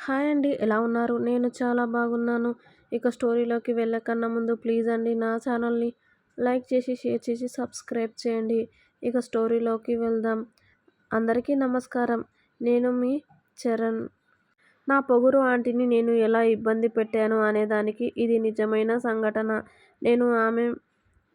Hi అండి ఎలా ఉన్నారు? నేను చాలా బాగున్నాను. ఇక స్టోరీలోకి వెళ్ళకన్నా ముందు ప్లీజ్ అండి నా ఛానల్ని లైక్ చేసి షేర్ చేసి సబ్స్క్రైబ్ చేయండి. ఇక స్టోరీలోకి వెళ్దాం. అందరికీ నమస్కారం. నేను మీ చరణ్. నా పొగురు ఆంటీని నేను ఎలా ఇబ్బంది పెట్టాను అనేదానికి ఇది నిజమైన సంఘటన. నేను ఆమె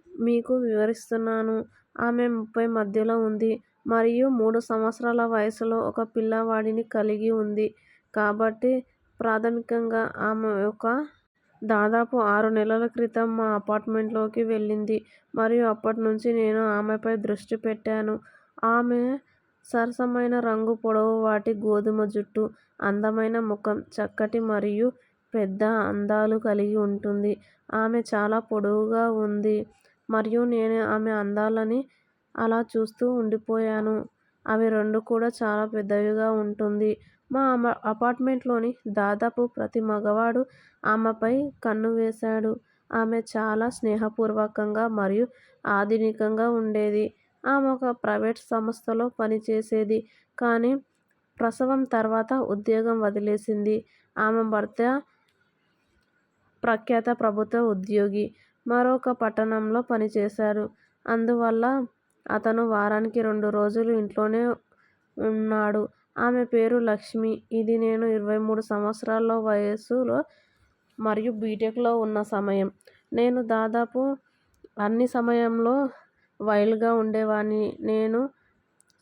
మీకు వివరిస్తున్నాను. ఆమె ముప్పై మధ్యలో ఉంది. మరియు మూడు సంవత్సరాల వయసులో ఒక పిల్లవాడిని కలిగి ఉంది. కాబట్టి ప్రాథమికంగా ఆమె ఒక దాదాపు ఆరు నెలల క్రితం మా అపార్ట్మెంట్లోకి వెళ్ళింది. మరియు అప్పటి నుంచి నేను ఆమెపై దృష్టి పెట్టాను. ఆమె సరసమైన రంగు పొడవుపాటి గోధుమ జుట్టు అందమైన ముఖం చక్కటి మరియు పెద్ద అందాలు కలిగి ఉంటుంది. ఆమె చాలా పొడవుగా ఉంది మరియు నేను ఆమె అందాలని అలా చూస్తూ ఉండిపోయాను. అవి రెండు కూడా చాలా పెద్దవిగా ఉంటుంది. మా అపార్ట్మెంట్లోని దాదాపు ప్రతి మగవాడు ఆమెపై కన్ను వేశాడు. ఆమె చాలా స్నేహపూర్వకంగా మరియు ఆధునికంగా ఉండేది. ఆమె ఒక ప్రైవేట్ సంస్థలో పనిచేసేది. కానీ ప్రసవం తర్వాత ఉద్యోగం వదిలేసింది. ఆమె భర్త ప్రఖ్యాత ప్రభుత్వ ఉద్యోగి. మరొక పట్టణంలో పనిచేశాడు. అందువల్ల అతను వారానికి రెండు రోజులు ఇంట్లోనే ఉన్నాడు. ఆమె పేరు లక్ష్మి. ఇది నేను ఇరవై మూడు సంవత్సరాల వయసులో మరియు బీటెక్లో ఉన్న సమయం. నేను దాదాపు అన్ని సమయంలో వైల్డ్గా ఉండేవాడిని నేను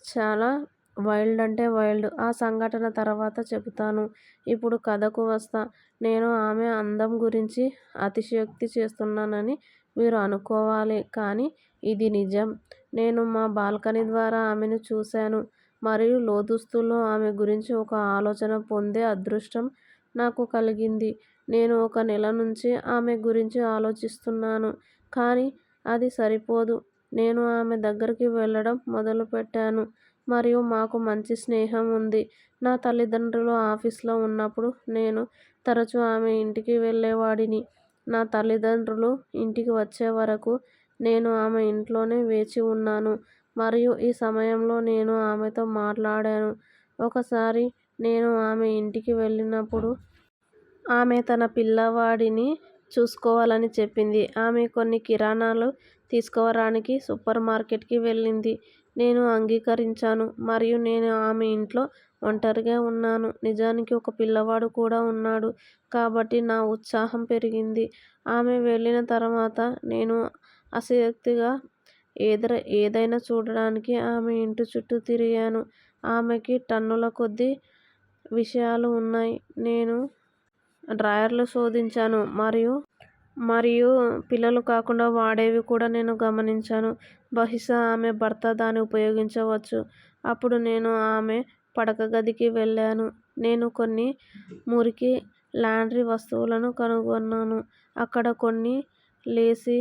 చాలా వైల్డ్ అంటే వైల్డ్. ఆ సంఘటన తర్వాత చెబుతాను. ఇప్పుడు కథకు వస్తా. నేను ఆమె అందం గురించి అతిశయోక్తి చేస్తున్నానని మీరు అనుకోవాలి. కానీ ఇది నిజం. నేను మా బాల్కనీ ద్వారా ఆమెను చూశాను. మరియు లోదుస్తుల్లో ఆమె గురించి ఒక ఆలోచన పొందే అదృష్టం నాకు కలిగింది. నేను ఒక నెల నుంచి ఆమె గురించి ఆలోచిస్తున్నాను కానీ అది సరిపోదు. నేను ఆమె దగ్గరికి వెళ్ళడం మొదలుపెట్టాను మరియు మాకు మంచి స్నేహం ఉంది. నా తల్లిదండ్రులు ఆఫీస్లో ఉన్నప్పుడు నేను తరచూ ఆమె ఇంటికి వెళ్ళేవాడిని. నా తల్లిదండ్రులు ఇంటికి వచ్చే వరకు నేను ఆమె ఇంట్లోనే వేచి ఉన్నాను. మరియు ఈ సమయంలో నేను ఆమెతో మాట్లాడాను. ఒకసారి నేను ఆమె ఇంటికి వెళ్ళినప్పుడు ఆమె తన పిల్లవాడిని చూసుకోవాలని చెప్పింది. ఆమె కొన్ని కిరాణాలు తీసుకోవడానికి సూపర్ మార్కెట్కి వెళ్ళింది. నేను అంగీకరించాను మరియు నేను ఆమె ఇంట్లో ఒంటరిగా ఉన్నాను. నిజానికి ఒక పిల్లవాడు కూడా ఉన్నాడు కాబట్టి నా ఉత్సాహం పెరిగింది. ఆమె వెళ్ళిన తర్వాత నేను ఆసక్తిగా ఏదర ఏదైనా చూడడానికి ఆమె ఇంటి చుట్టూ తిరిగాను. ఆమెకి టన్నుల కొద్దీ విషయాలు ఉన్నాయి. నేను డ్రాయర్లు శోధించాను. మరియు మరియు పిల్లలు కాకుండా వాడేవి కూడా నేను గమనించాను. బహుశా ఆమె భర్త దాన్ని ఉపయోగించవచ్చు. అప్పుడు నేను ఆమె పడక గదికి వెళ్ళాను. నేను కొన్ని మురికి లాండ్రీ వస్తువులను కనుగొన్నాను. అక్కడ కొన్ని లేసి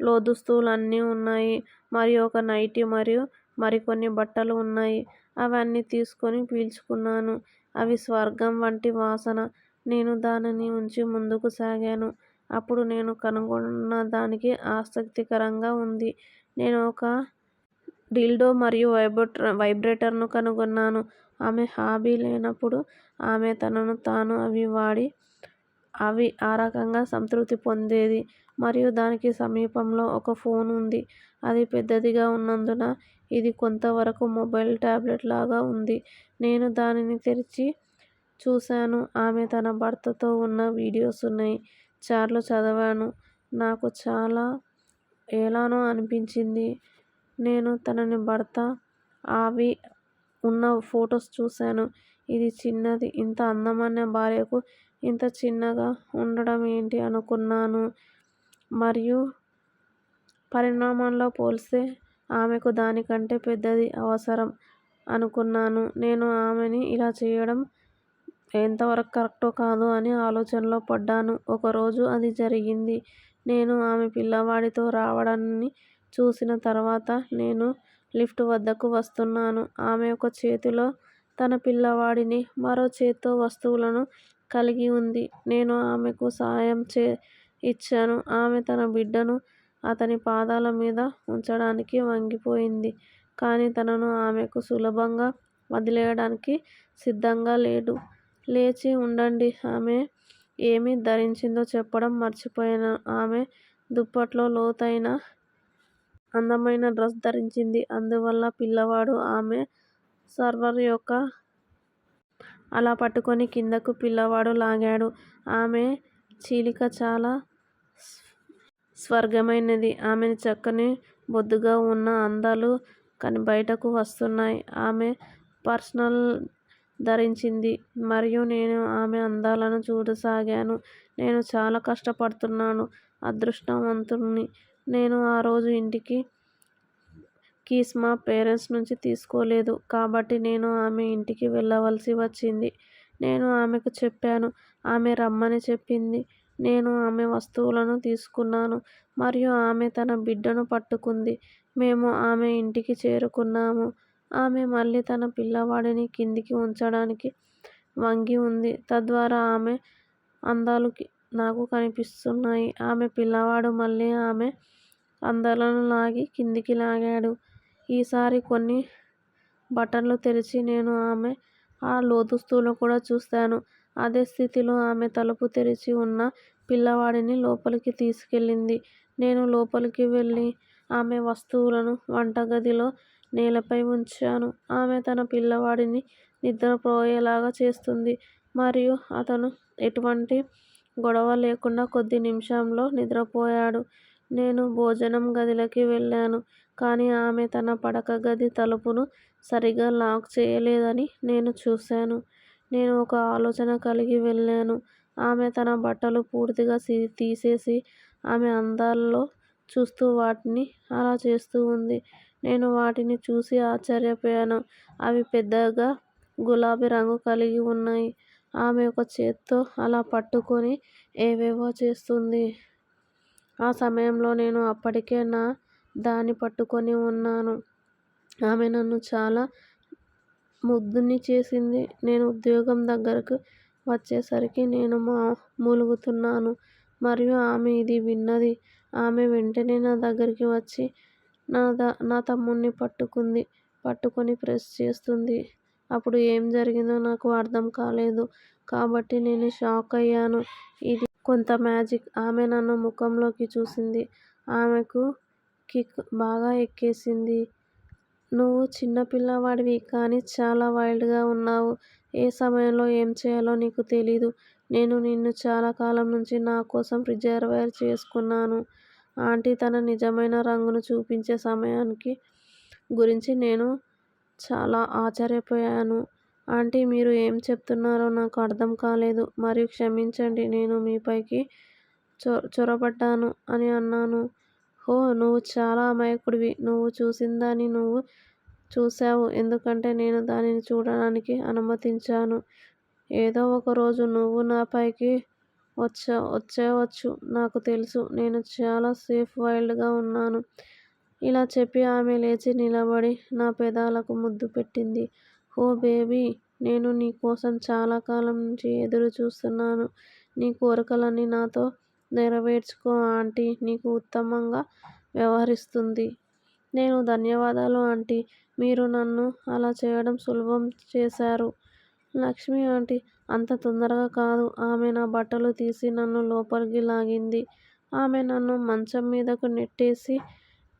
లోదుస్తులు అన్నీ ఉన్నాయి. మరియు ఒక నైటీ మరియు మరికొన్ని బట్టలు ఉన్నాయి. అవన్నీ తీసుకొని పీల్చుకున్నాను. అవి స్వర్గం వంటి వాసన. నేను దానిని ఉంచి ముందుకు సాగాను. అప్పుడు నేను కనుగొన్న దానికి ఆసక్తికరంగా ఉంది. నేను ఒక డిల్డో మరియు వైబ్రేటర్ వైబ్రేటర్ను కనుగొన్నాను. ఆమె హాబీ లేనప్పుడు ఆమె తనను తాను అవి వాడి అవి ఆ రకంగా సంతృప్తి పొందేది. మరియు దానికి సమీపంలో ఒక ఫోన్ ఉంది. అది పెద్దదిగా ఉన్నందున ఇది కొంతవరకు మొబైల్ టాబ్లెట్ లాగా ఉంది. నేను దానిని తెరిచి చూశాను. ఆమె తన భర్తతో ఉన్న వీడియోస్ ఉన్నాయి. చాట్లు చదివాను. నాకు చాలా ఎలానో అనిపించింది. నేను తనని భర్త అవి ఉన్న ఫొటోస్ చూశాను. ఇది చిన్నది. ఇంత అందమైన భార్యకు ఇంత చిన్నగా ఉండడం ఏంటి అనుకున్నాను. మరియు పరిణామంలో పోలిస్తే ఆమెకు దానికంటే పెద్దది అవసరం అనుకున్నాను. నేను ఆమెని ఇలా చేయడం ఎంతవరకు కరెక్టో కాదో అని ఆలోచనలో పడ్డాను. ఒకరోజు అది జరిగింది. నేను ఆమె పిల్లవాడితో రావడాన్ని చూసిన తర్వాత నేను లిఫ్ట్ వద్దకు వస్తున్నాను. ఆమె ఒక చేతిలో తన పిల్లవాడిని మరో చేత్తో వస్తువులను కలిగి ఉంది. నేను ఆమెకు సహాయం చే ఇచ్చాను ఆమె తన బిడ్డను అతని పాదాల మీద ఉంచడానికి వంగిపోయింది కానీ తనను ఆమెకు సులభంగా వదిలేయడానికి సిద్ధంగా లేడు లేచి ఉండండి. ఆమె ఏమి ధరించిందో చెప్పడం మర్చిపోయాను. ఆమె దుప్పట్లో లోతైన, అందమైన డ్రెస్ ధరించింది. అందువల్ల పిల్లవాడు ఆమె సర్వర్ యొక్క అల పట్టుకుని కిందకు పిల్లవాడు లాగాడు. ఆమె చీలిక చాలా స్వర్గమైనది. ఆమె చక్కని బొద్దుగా ఉన్న అందాలు బయటకు వస్తున్నాయి. ఆమె పర్సనల్ ధరించింది. మరియు నేను ఆమె అందాలను చూడసాగాను. నేను చాలా కష్టపడుతున్నాను. అదృష్టవంతుడ్ని. నేను ఆ రోజు ఇంటికి కీస్ మా పేరెంట్స్ నుంచి తీసుకోలేదు. కాబట్టి నేను ఆమె ఇంటికి వెళ్ళవలసి వచ్చింది. నేను ఆమెకు చెప్పాను. ఆమె రమ్మని చెప్పింది. నేను ఆమె వస్తువులను తీసుకున్నాను. మరియు ఆమె తన బిడ్డను పట్టుకుంది. మేము ఆమె ఇంటికి చేరుకున్నాము. ఆమె మళ్ళీ తన పిల్లవాడిని కిందికి ఉంచడానికి వంగి ఉంది. తద్వారా ఆమె అందాలు నాకు కనిపిస్తున్నాయి. ఆమె పిల్లవాడు మళ్ళీ ఆమె అందాలను లాగి కిందికి లాగాడు. ఈసారి కొన్ని బటన్లు తెరిచి నేను ఆమె ఆ లోదుస్తులు కూడా చూశాను. అదే స్థితిలో ఆమె తలుపు తెరిచి ఉన్న పిల్లవాడిని లోపలికి తీసుకెళ్ళింది. నేను లోపలికి వెళ్ళి ఆమె వస్తువులను వంటగదిలో నేలపై ఉంచాను. ఆమె తన పిల్లవాడిని నిద్రపోయేలాగా చేస్తుంది. మరియు అతను ఎటువంటి గొడవ లేకుండా కొద్ది నిమిషాల్లో నిద్రపోయాడు. నేను భోజనం గదిలోకి వెళ్ళాను. కానీ ఆమె తన పడకగది తలుపును సరిగా లాక్ చేయలేదని నేను చూశాను. నేను ఒక ఆలోచన కలిగి వెళ్ళాను. ఆమె తన బట్టలు పూర్తిగా తీసేసి ఆమె అందాల్లో చూస్తూ వాటిని అలా చేస్తూ ఉంది. నేను వాటిని చూసి ఆశ్చర్యపోయాను. అవి పెద్దగా గులాబీ రంగు కలిగి ఉన్నాయి. ఆమె ఒక చేత్తో అలా పట్టుకొని ఏవేవో చేస్తుంది ఆ సమయంలో నేను అప్పటికే నా దాన్ని పట్టుకొని ఉన్నాను. ఆమె నన్ను చాలా ముద్దుని చేసింది. నేను ఉద్యోగం దగ్గరకు వచ్చేసరికి నేను మూలుగుతున్నాను. మరియు ఆమె ఇది విన్నది. ఆమె వెంటనే నా దగ్గరికి వచ్చి నా తమ్ముడ్ని పట్టుకుంది. పట్టుకుని ప్రెస్ చేస్తోంది. అప్పుడు ఏం జరిగిందో నాకు అర్థం కాలేదు. కాబట్టి నేను షాక్ అయ్యాను. ఇది కొంత మేజిక్. ఆమె నన్ను ముఖంలోకి చూసింది. ఆమెకు కిక్ బాగా ఎక్కేసింది. నువ్వు చిన్న పిల్లవాడివి. కానీ చాలా వైల్డ్గా ఉన్నావు. ఏ సమయంలో ఏం చేయాలో నీకు తెలీదు. నేను నిన్ను చాలా కాలం నుంచి నా కోసం రిజర్వైర్ చేసుకున్నాను. ఆంటీ తన నిజమైన రంగును చూపించే సమయానికి గురించి నేను చాలా ఆశ్చర్యపోయాను. ఆంటీ మీరు ఏం చెప్తున్నారో నాకు అర్థం కాలేదు. మరియు క్షమించండి నేను మీపైకి చొరబడ్డాను అని అన్నాను. ఓ నువ్వు చాలా అమాయకుడివి. నువ్వు చూసిందాన్ని నువ్వు చూశావు. ఎందుకంటే నేను దానిని చూడడానికి అనుమతించాను. ఏదో ఒక రోజు నువ్వు నాపైకి వచ్చేవచ్చు. నాకు తెలుసు. నేను చాలా సేఫ్ వైల్డ్గా ఉన్నాను. ఇలా చెప్పి ఆమె లేచి నిలబడి నా పెదాలకు ముద్దు పెట్టింది. ఓ బేబీ నేను నీ కోసం చాలా కాలం నుంచి ఎదురు చూస్తున్నాను. నీ కోరికలన్నీ నాతో నెరవేర్చుకో ఆంటీ నీకు ఉత్తమంగా వ్యవహరిస్తుంది. నేను ధన్యవాదాలు ఆంటీ. మీరు నన్ను అలా చేయడం సులభం చేశారు. లక్ష్మి ఆంటీ అంత తొందరగా కాదు. ఆమె నా బట్టలు తీసి నన్ను లోపలికి లాగింది. ఆమె నన్ను మంచం మీదకు నెట్టేసి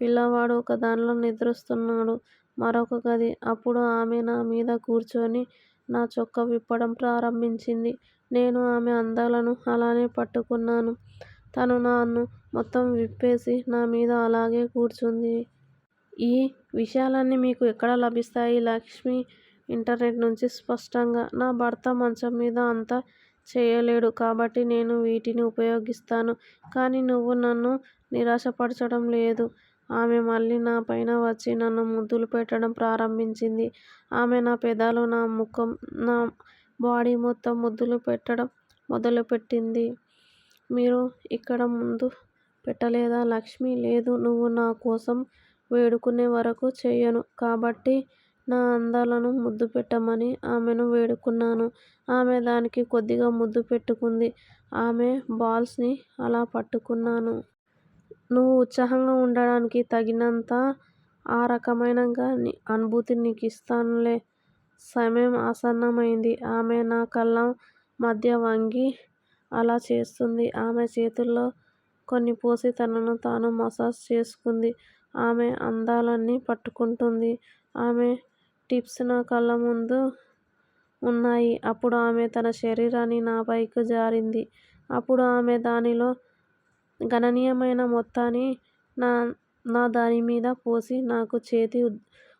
పిల్లవాడు ఒకదానిలో నిద్రిస్తున్నాడు. మరొక గది. అప్పుడు ఆమె నా మీద కూర్చొని నా చొక్కా విప్పడం ప్రారంభించింది. నేను ఆమె అందాలను అలానే పట్టుకున్నాను. తను నన్ను మొత్తం విప్పేసి నా మీద అలాగే కూర్చుంది. ఈ విషయాలన్నీ మీకు ఎక్కడ లభిస్తాయి లక్ష్మి ఇంటర్నెట్ నుంచి స్పష్టంగా. నా భర్త మంచం మీద అంత చేయలేడు. కాబట్టి నేను వీటిని ఉపయోగిస్తాను. కానీ నువ్వు నన్ను నిరాశపరచడం లేదు. ఆమె మళ్ళీ నా పైన వచ్చి నన్ను ముద్దులు పెట్టడం ప్రారంభించింది. ఆమె నా పెదాలు, నా ముఖం, నా బాడీ మొత్తం ముద్దులు పెట్టడం మొదలుపెట్టింది. మీరు ఇక్కడ ముద్దు పెట్టలేదా లక్ష్మి? లేదు. నువ్వు నా కోసం వేడుకునే వరకు చేయను. కాబట్టి నా అందాలను ముద్దు పెట్టమని ఆమెను వేడుకున్నాను. ఆమె దానికి కొద్దిగా ముద్దు పెట్టుకుంది. ఆమె బాల్స్ని అలా పట్టుకున్నాను. నువ్వు ఉత్సాహంగా ఉండడానికి తగినంత ఆ రకమైన అనుభూతిని నీకిస్తానులే సమయం ఆసన్నమైంది. ఆమె నా కళ్ళ మధ్య వంగి అలా చేస్తుంది. ఆమె చేతుల్లో కొన్ని పోసి తనను తాను మసాజ్ చేసుకుంది. ఆమె అందాలన్నీ పట్టుకుంటుంది ఆమె టిప్స్ నా కళ్ళ ముందు వున్నాయి. అప్పుడు ఆమె తన శరీరాన్ని నా పైకి జారింది. అప్పుడు ఆమె దానిలో గణనీయమైన మొత్తాన్ని నా నా దాని మీద పోసి నాకు చేతి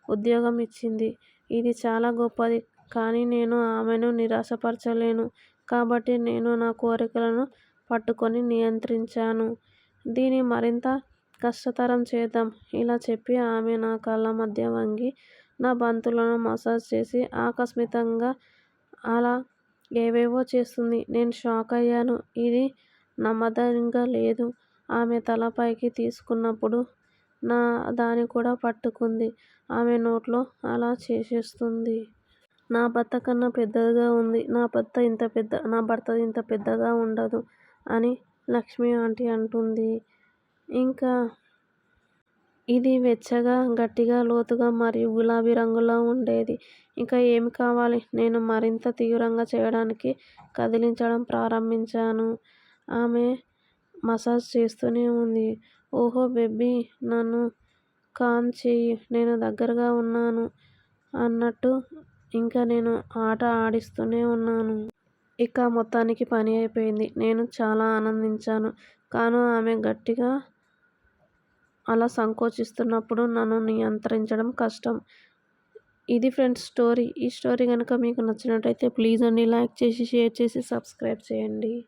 ఉద్యోగం ఇచ్చింది. ఇది చాలా గొప్పది. కానీ నేను ఆమెను నిరాశపరచలేను. కాబట్టి నేను నా కోరికలను పట్టుకొని నియంత్రించాను. దీన్ని మరింత కష్టతరం చేద్దాం ఇలా చెప్పి ఆమె నా కళ్ళ మధ్య వంగి నా బంతులను మసాజ్ చేసి ఆకస్మికంగా అలా ఏవేవో చేస్తుంది. నేను షాక్ అయ్యాను ఇది నమ్మదగినదిగా లేదు. ఆమె తల పైకి తీసుకున్నప్పుడు నా దాన్ని కూడా పట్టుకుంది. ఆమె నోట్లో అలా చేసేస్తుంది నా భర్త కన్నా పెద్దదిగా ఉంది నా భర్త ఇంత పెద్దగా ఉండదు అని లక్ష్మి ఆంటీ అంటుంది ఇంకా ఇది వెచ్చగా, గట్టిగా, లోతుగా మరియు గులాబీ రంగులో ఉండేది ఇంకా ఏమి కావాలి? నేను మరింత తీవ్రంగా చేయడానికి కదిలించడం ప్రారంభించాను. ఆమె మసాజ్ చేస్తూనే ఉంది ఓహో బేబీ నన్ను కామ్ చెయ్యి. నేను దగ్గరగా ఉన్నాను అన్నట్టు ఇంకా నేను ఆట ఆడిస్తూనే ఉన్నాను ఇక మొత్తానికి పని అయిపోయింది. నేను చాలా ఆనందించాను. కాను ఆమె గట్టిగా అలా సంకోచిస్తున్నప్పుడు నన్ను నియంత్రించడం కష్టం. ఇది ఫ్రెండ్స్ స్టోరీ. ఈ స్టోరీ గనుక మీకు నచ్చినట్టయితే ప్లీజ్ అండి లైక్ చేసి, షేర్ చేసి, సబ్స్క్రైబ్ చేయండి.